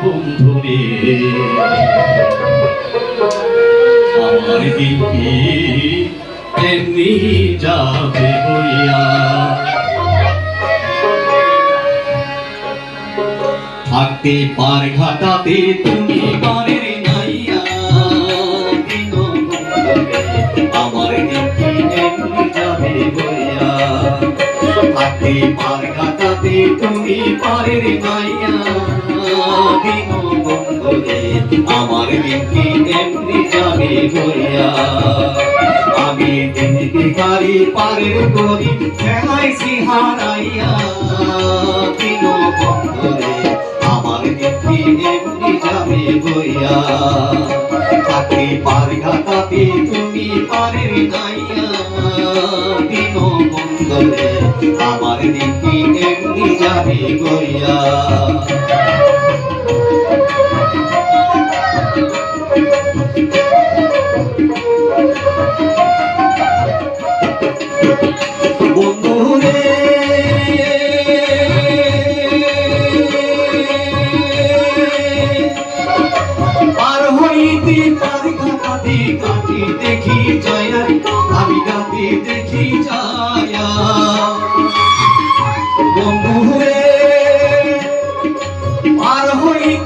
বন্ধুরে আমার থাকতে পার ঘাটাতে তুমি বারের নাইয়া আমার এমনি যাবে বইয়া থাকতে পার তুমি পারের দিন বন্ধুরে আমার দিনটি এমনি যাবে গইয়া আমি দিনটি পারি পারের করি খেলাইছি হারাইয়া দিন বন্ধুরে আমার দিনটি এমনি যাবে গইয়া থাকতে পার ঘাটাতে তুমি পারের নাইয়া বন্ধুরে আমার দিনটি কাটি কাটি দেখি যায়া আমি গাতে দেখি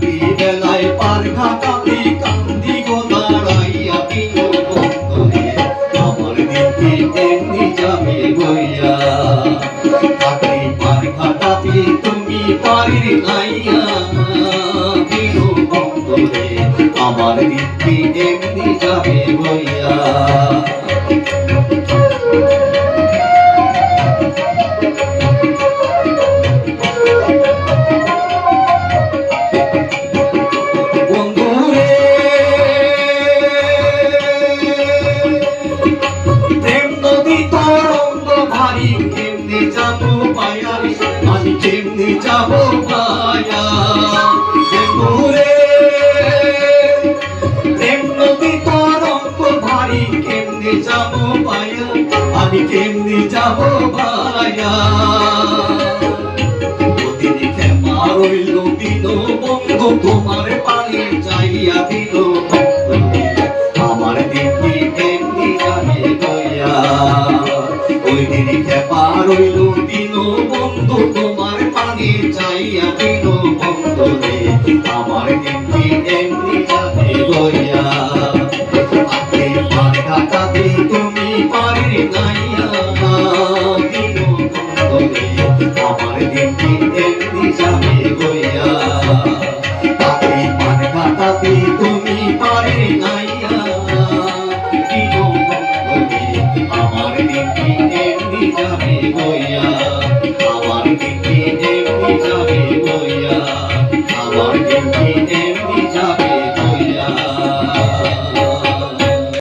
নাতি বেলায় পার ঘাটাতে কান্দি গো আমার দিকে ঘাটাতে তুমি পারের নাইয়া। দিল বন্ধুরে আমার দিকে এমনি যাবে গইয়া যাব পায়া বন্ধুরে প্রেম তরঙ্গ ভারী, কেমনে যাব পায়া আমি কেমনে যাব বন্ধু তোমার পানি চাইয়া দিল আমার দিদি এমনি যাবে গয়া ওই দিন খেপা রইল দিল আমার দিদি যাবে গয়া আপনি পার কাটাতে তুমি পারের নাইয়া দিল